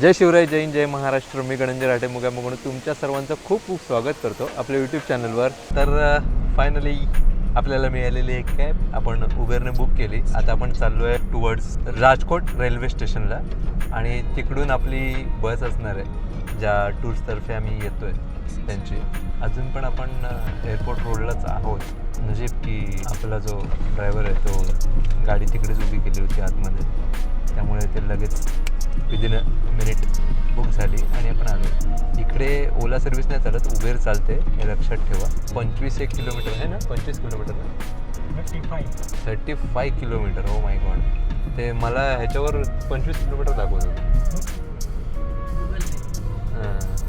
जय शिवराय जैन जय महाराष्ट्र. मी गणंजय राठे मुगा म्हणून तुमच्या सर्वांचं खूप खूप स्वागत करतो आपल्या यूट्यूब चॅनलवर तर फायनली आपल्याला मिळालेली एक कॅब आपण उबेरने बुक केली. आता आपण चाललो आहे टुवर्ड्स राजकोट रेल्वे स्टेशनला आणि तिकडून आपली बस असणार आहे ज्या टूर्सतर्फे आम्ही येतो आहे त्यांची. अजून पण आपण एअरपोर्ट रोडलाच आहोत. नजीब की आपला जो ड्रायव्हर आहे तो गाडी तिकडेच उभी केली होती आतमध्ये. त्यामुळे ते लगेच विदिन अ मिनिट बुक झाली आणि आपण आलो. इकडे ओला सर्व्हिस नाही चालत उबेर चालते हे लक्षात ठेवा. पंचवीस एक किलोमीटर आहे ना? पंचवीस किलोमीटर ना? थर्टी फाय किलोमीटर हो माय गॉड ते मला ह्याच्यावर पंचवीस किलोमीटर दाखवत.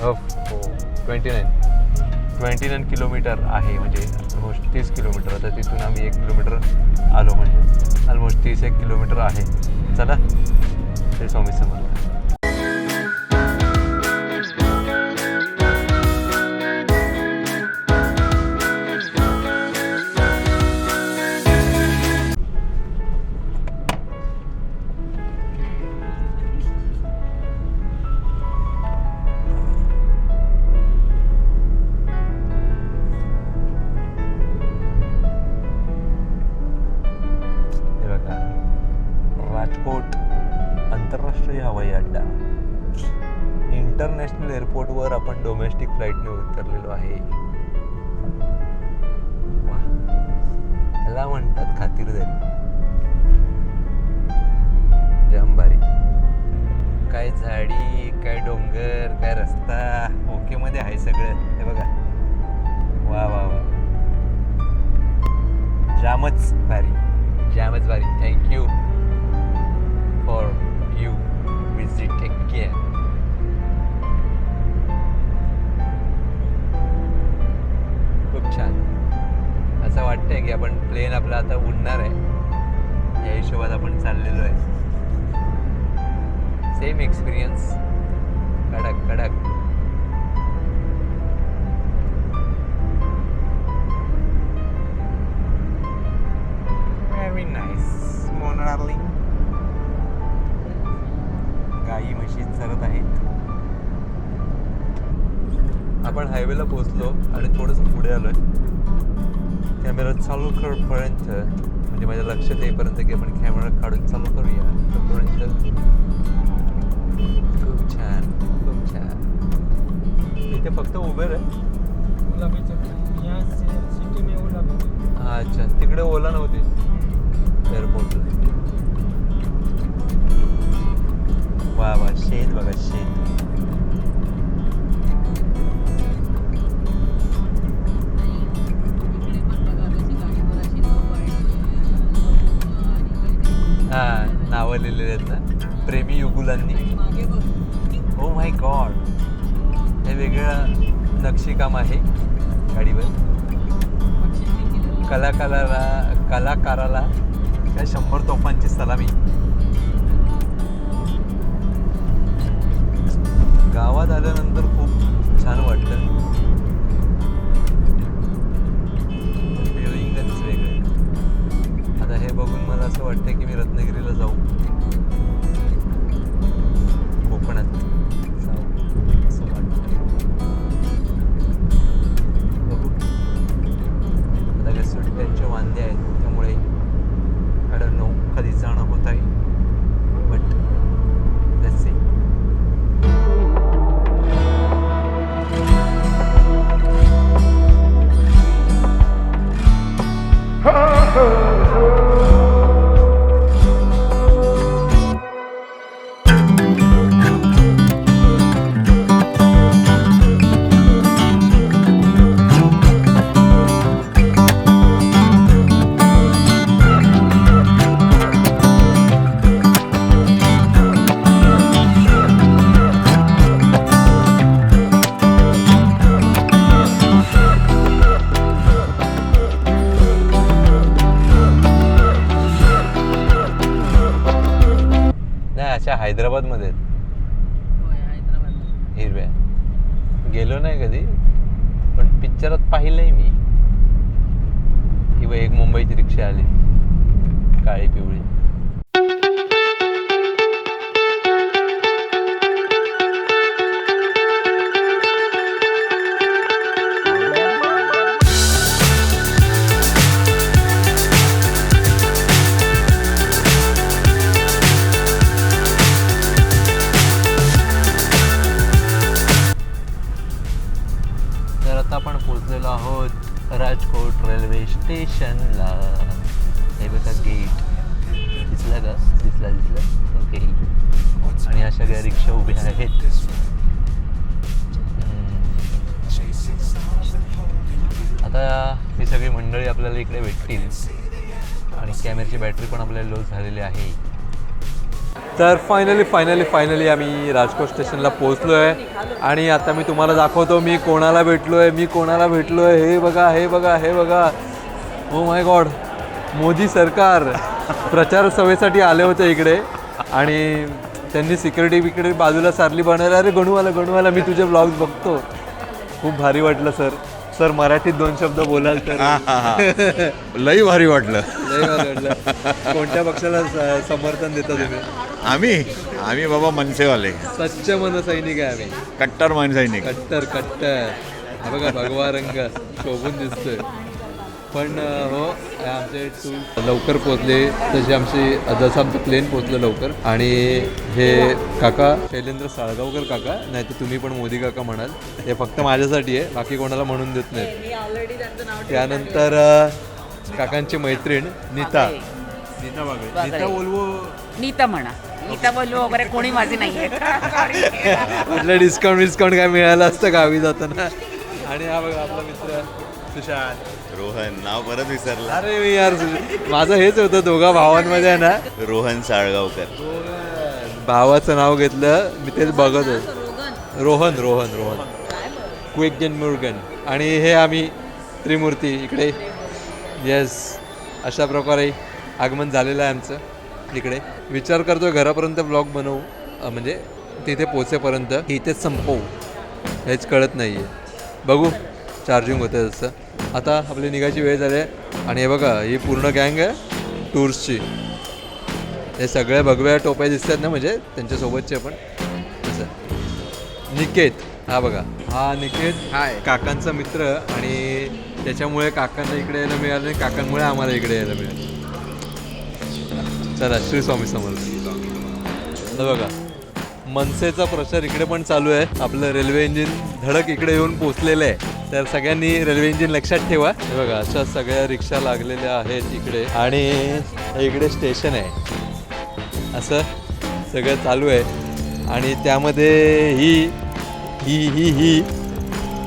होतं हो. Twenty nine twenty nine kilometre आहे म्हणजे ऑलमोस्ट तीस किलोमीटर. आता तिथून आम्ही एक किलोमीटर आलो म्हणजे ऑलमोस्ट तीस एक किलोमीटर आहे. चला. ते स्वामी समर्थ. हवाई अड्डा. इंटरनॅशनल एअरपोर्टवर आपण डोमेस्टिक फ्लाईटने उतरलेलो आहे. वा. ह्याला म्हणतात खातीरदारी. जाम भारी काय झाडी काय डोंगर काय रस्ता. ओके मध्ये आहे सगळं. हे बघा. वा वा वा जामच भारी. जामच भारी. थँक्यू फॉर यू गाई म्हशी चरत आहेत आपण हायवेला पोहोचलो आणि थोडंसं पुढे आलोय. कॅमेरा चालू करपर्यंत म्हणजे माझ्या लक्षात येईपर्यंत की आपण कॅमेरा काढून चालू करूया. तोपर्यंत खूप छान खूप छान. इथे फक्त उबेर आहे. अच्छा तिकडे ओला नव्हती. एअरपोर्टला वा वा शेत बघा शेत हा नावं लिहिलेली आहेत ना. प्रेमी युगुलांनी. ओ माय गॉड हे वेगळं नक्षीकाम आहे गाडीवर. कलाकाराला कलाकाराला त्या शंभर तोफांची सलामी. रिक्षा उभ्या आहेत. हम्म. आता ही सगळी मंडळी आपल्याला इकडे भेटतील. आणि कॅमेराची बॅटरी पण आपल्याला लोज झालेली आहे. तर फायनली फायनली फायनली आम्ही राजकोट स्टेशनला पोहोचलो आहे आणि आता मी तुम्हाला दाखवतो मी कोणाला भेटलो आहे मी कोणाला भेटलो आहे हे बघा हे बघा हे बघा. ओ माय गॉड मोदी सरकार प्रचार सभेसाठी आले होते इकडे. आणि त्यांनी सिक्युरिटी बिक्युरिटी बाजूला सारली बनायला अरे गणूवाला गणूवाला मी तुझे ब्लॉग्स बघतो. खूप भारी वाटलं सर सर मराठीत दोन शब्द बोलाल तर. लई भारी वाटलं. लय भारी वाटलं. कोणत्या पक्षाला स- समर्थन देता तुम्ही? आम्ही आम्ही बाबा मनसेवाले. सच्च मन सैनिक आहे आम्ही. कट्टर मन सैनिक कट्टर कट्टर. हा बघा भगवा रंग. शोभून दिसतोय. पण हो आमचे टूल लवकर पोचले तसे आमची जसं आमचं प्लेन पोचलं लवकर. आणि हे काका शैलेंद्र साळगावकर काका नाही तर तुम्ही पण मोदी काका म्हणाल. हे फक्त माझ्यासाठी आहे बाकी कोणाला म्हणून देत नाही त्यानंतर काकांची मैत्रीण नीता. नीता बागळे नीता बोलवो नीता म्हणा. नीता बोललो वगैरे कोणी माझी नाही आहे म्हटलं डिस्काउंट डिस्काउंट काय मिळालं असतं गावी जाताना? आणि हा बघा आपला मित्र सुशांत. रोहन नाव परत विसरला. अरे मी यार माझं हेच होतं दोघा भावांमध्ये आहे ना. रोहन साळगावकर. भावाचं नाव घेतलं मी तेच बघत होतो. रोहन रोहन रोहन. क्विकजन मुर्गन. आणि हे आम्ही त्रिमूर्ती इकडे. येस अशा प्रकारे आगमन झालेलं आहे आमचं इकडे. विचार करतो घरापर्यंत ब्लॉग बनवू. अं, म्हणजे तिथे पोचेपर्यंत की इथेच संपवू. हेच कळत नाही आहे बघू चार्जिंग होतं जसं आता आपली निघायची वेळ झाली आहे. आणि हे बघा ही पूर्ण गँग आहे टूर्सची. हे सगळ्या भगव्या टोप्या दिसतात ना म्हणजे त्यांच्यासोबतचे पण. तसं निकेत हा बघा. हा निकेत हाय. काकांचा मित्र आणि त्याच्यामुळे काकांना इकडे यायला मिळालं आणि काकांमुळे आम्हाला इकडे यायला मिळालं. चला श्री स्वामी समर्थ. बघा. मनसेचा प्रचार इकडे पण चालू आहे. आपलं रेल्वे इंजिन धडक इकडे येऊन पोचलेलं आहे. तर सगळ्यांनी रेल्वे इंजिन लक्षात ठेवा. हे बघा अशा सगळ्या रिक्षा लागलेल्या आहेत इकडे. आणि इकडे स्टेशन आहे. असं सगळं चालू आहे. आणि त्यामध्ये ही ही ही ही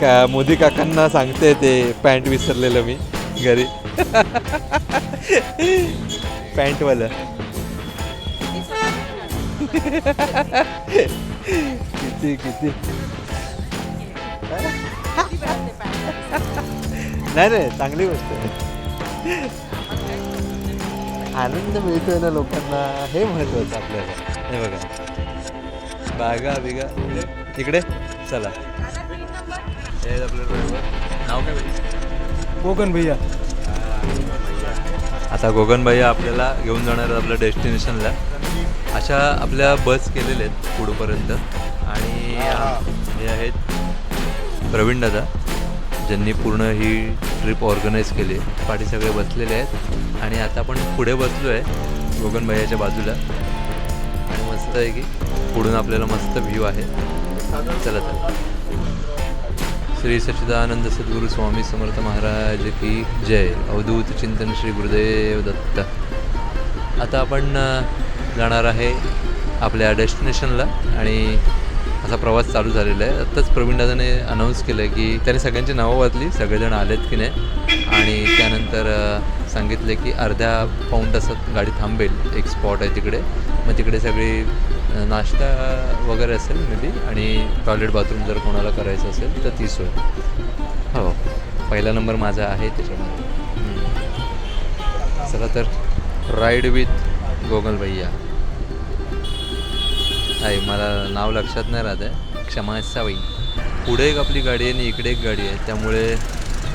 का मोदी काकांना सांगते ते पॅन्ट विसरलेलं मी घरी. पॅन्टवालं किती किती? नाही रे चांगली गोष्ट आहे. आनंद मिळतोय ना लोकांना हे महत्वाचं आपल्याला. हे बघा. बागा बिगा. इकडे चला. हे आपलं. नाव काय? कोकण भैया. आता गोगन भैया आपल्याला घेऊन जाणार आपल्या डेस्टिनेशनला. अशा आपल्या बस केलेल्या आहेत पुढपर्यंत. आणि हे आहेत प्रवीण दादा ज्यांनी पूर्ण ही ट्रिप ऑर्गनाईज केली पाठी सगळे बसलेले आहेत. आणि आता आपण पुढे बसलो आहे गोगन भैयाच्या बाजूला. आणि मस्त आहे की पुढून आपल्याला मस्त व्ह्यू आहे. चला चला. श्री सच्चिदानंद सद्गुरु स्वामी समर्थ महाराज की जय. अवधूत चिंतन श्री गुरुदेव दत्त. आता आपण जाणार आहे आपल्या डेस्टिनेशनला आणि असा प्रवास चालू झालेला आहे. आत्ताच प्रवीण दादाने अनाऊन्स केलं आहे की त्याने सगळ्यांची नावं वाचली सगळेजण आलेत की नाही? आणि त्यानंतर सांगितले की अर्ध्या पाऊण तासात गाडी थांबेल एक स्पॉट आहे तिकडे. मग तिकडे सगळी नाश्ता वगैरे असेल मे बी आणि टॉयलेट बाथरूम जर कोणाला करायचं असेल तर ती सोय. हो. पहिला नंबर माझा आहे त्याच्यामध्ये. चला तर राईड विथ गोगल भैया आहे मला नाव लक्षात नाही राहत आहे. क्षमा सावई पुढे एक आपली गाडी आहे आणि इकडे एक गाडी आहे. त्यामुळे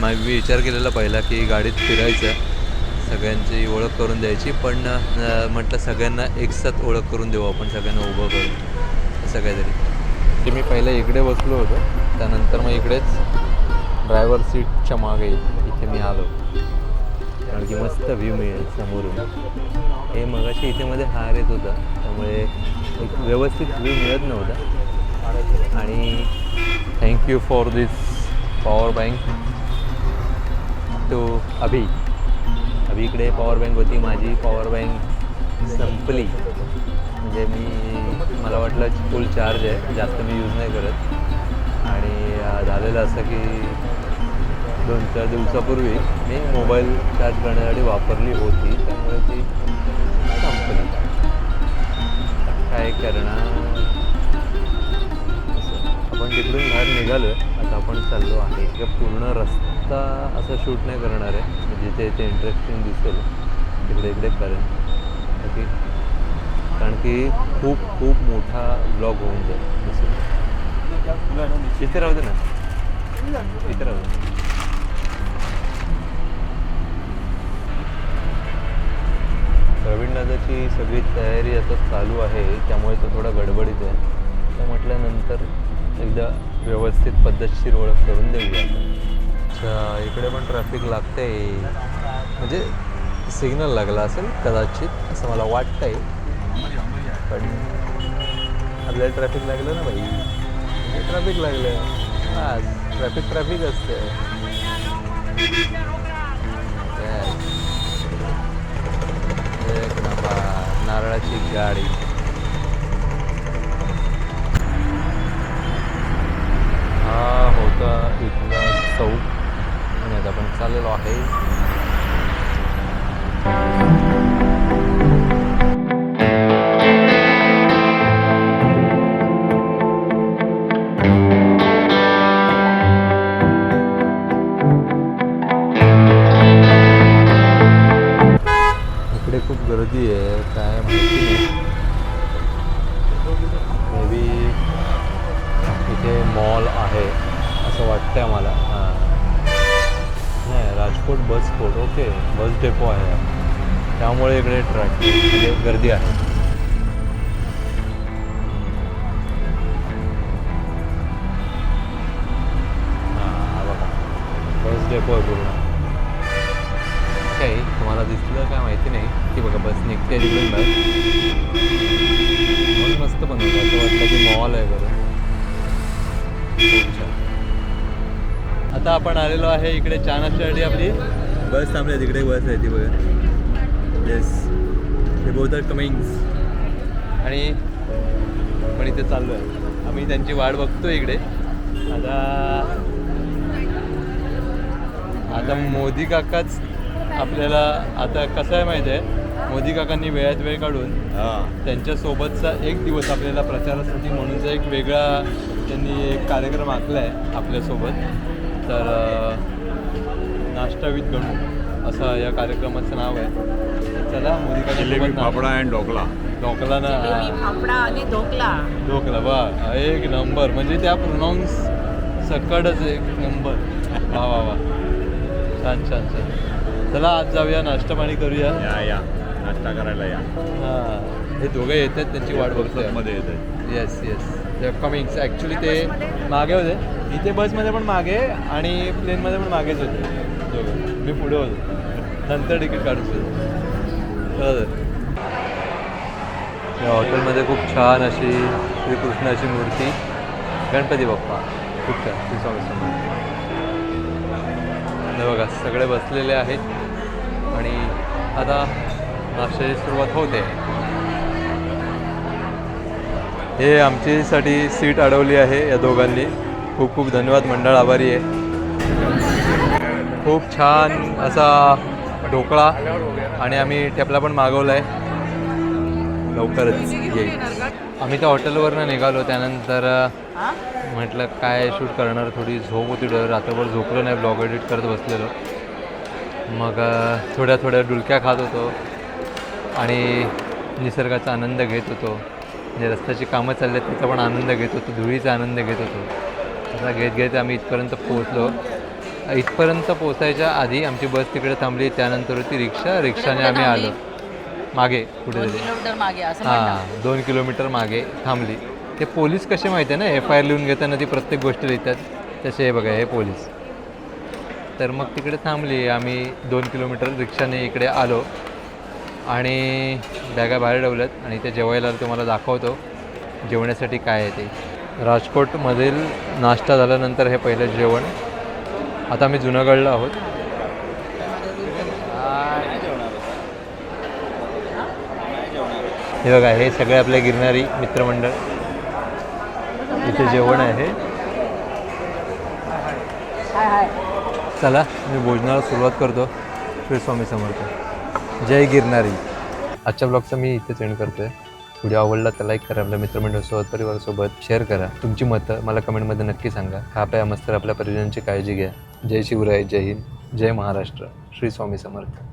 मग मी विचार केलेला पहिला की गाडीत फिरायचं सगळ्यांची ओळख करून द्यायची. पण म्हटलं सगळ्यांना एकसाथ ओळख करून देऊ आपण सगळ्यांना उभं करून. असं काहीतरी. ते मी पहिलं इकडे बसलो होतो. त्यानंतर मग इकडेच ड्रायव्हर सीटच्या मागे इथे मी आलो. कारण की मस्त व्ह्यू मिळेल समोरून. हे मगाशी इथे मध्ये हार येत होता. त्यामुळे एक व्यवस्थित व्ह्यू मिळत नव्हता. आणि thank you for this power bank to Abhi. अभीकडे power bank होती माझी पॉवर बँक संपली. म्हणजे मी मला वाटलं फुल चार्ज आहे जास्त मी यूज नाही करत. आणि झालेलं असं की दोन चार दिवसापूर्वी मी मोबाईल चार्ज करण्यासाठी वापरली होती. काय करणार? असं. आपण तिकडून बाहेर निघालो आता आपण चाललो आहे. का पूर्ण रस्ता असं शूट नाही करणार आहे. जिथे इथे इंटरेस्टिंग दिसेल. तिकडे इकडे करेन. ओके. कारण की खूप खूप मोठा ब्लॉग होऊन जाईल. तसं इथे राहू दे ना. इथे राहू दे. प्रवीण दादाची सगळी तयारी आता चालू आहे त्यामुळे तो थोडा गडबडीत आहे. तर म्हटल्यानंतर एकदा व्यवस्थित पद्धतशीर ओळख करून देऊया. अच्छा इकडे पण ट्रॅफिक लागते म्हणजे सिग्नल लागला असेल कदाचित असं मला वाटतंय. पण आपल्याला ट्रॅफिक लागलं ना भाई? म्हणजे ट्रॅफिक लागलं. हां ट्रॅफिक ट्रॅफिक असते नारळाची गाडी. हा होता इथला चौक. आणि आता आपण चाललेलो आहे. ट्रॅक म्हणजे गर्दी आहे. हां बस डेपो आहे पूर्ण. काही तुम्हाला दिसलं काय माहिती नाही. की बघा बस निघते तिकडून बस मग मस्त बनवलं असं वाटलं की मॉल आहे बरं. आता आपण आलेलो आहे इकडे चहा आपली. बस थांबली तिकडे बस आहे ती बघा. येस बोलतात कमिंग्स आणि पण इथे चाललो आहे आम्ही त्यांची वाट बघतो इकडे. आता आता मोदी काकाच आपल्याला आता कसं आहे माहिती आहे? मोदी काकांनी वेळात वेळ काढून त्यांच्यासोबतचा एक दिवस आपल्याला प्रचारासाठी म्हणूनचा एक वेगळा त्यांनी एक कार्यक्रम आखला आहे आपल्यासोबत. तर नाश्ता विथ गणू असं या कार्यक्रमाचं नाव आहे. चला जिलेबी फाफडा अँड ढोकला. ढोकला ना. फाफडा आणि ढोकला. ढोकला वा एक नंबर. म्हणजे त्या प्रोनाऊन्स सकटच एक नंबर. वा वा वा. छान छान छान. चला आज जाऊया नाश्ता पाणी करूया. या या. नाश्ता करायला या. हां. हे दोघे येत आहेत त्यांची वाट बघतोय. मध्ये येत येस येस ते कमिंग्स ॲक्च्युली ते मागे होते. इथे बसमध्ये पण मागे आणि प्लेनमध्ये पण मागेच होते. दोघं. मी पुढे होतो. नंतर तिकीट काढू शकतो या हॉटेलमध्ये खूप छान अशी श्रीकृष्णाची मूर्ती. गणपती बाप्पा. खूप छान. श्री स्वामी समर्थ. बघा सगळे बसलेले आहेत. आणि आता नाश्त्याची सुरुवात होते. हे आमच्यासाठी सीट अडवली आहे या दोघांनी. खूप खूप धन्यवाद मंडळ आभारी आहे. खूप छान असा ढोकळा आणि आम्ही ठेपला पण मागवला आहे लवकरच येईल. आम्ही त्या हॉटेलवरनं निघालो त्यानंतर? म्हटलं काय शूट करणार थोडी झोप होती डोळे रात्रभर झोपलो नाही ब्लॉग एडिट करत बसलेलो. मग थोड्या थोड्या डुलक्या खात होतो आणि निसर्गाचा आनंद घेत होतो. म्हणजे रस्त्याची कामं चालली आहेत त्याचा पण आनंद घेत होतो धुळीचा आनंद घेत होतो. असा घेत घेत आम्ही इथपर्यंत पोहोचलो. इथपर्यंत पोचायच्या आधी आमची बस तिकडे थांबली त्यानंतर होती रिक्षा. रिक्षाने आम्ही आलो. मागे म्हणतात हां दोन किलोमीटर मागे थांबली. ते पोलीस कसे माहिती आहे ना? एफ आय आर लिहून घेताना ती प्रत्येक गोष्ट लिहितात. तसे हे बघा हे पोलीस. तर मग तिकडे थांबली. आम्ही दोन किलोमीटर रिक्षाने इकडे आलो. आणि बॅगा बाहेर ठेवल्यात आणि ते जेवायला तुम्हाला दाखवतो. जेवण्यासाठी काय आहे ते. राजकोटमधील नाश्ता झाल्यानंतर हे पहिलं जेवण. आता आम्ही जुनागडला आहोत. हे बघा हे सगळे आपले गिरणारी मित्रमंडळ. इथे जेवण आहे. चला मी भोजनाला सुरुवात करतो. श्री स्वामी समर्थ. जय गिरणारी. आजच्या ब्लॉगचं मी इथेच एंड करतोय. व्हिडिओ आवडला तर लाईक करा आपल्या मित्रमंडळसोबत परिवारासोबत शेअर करा. तुमची मतं मला कमेंटमध्ये नक्की सांगा. हा प्या मस्त आपल्या परिजनांची काळजी घ्या. जय शिवराय जय हिंद जय महाराष्ट्र श्री स्वामी समर्थ.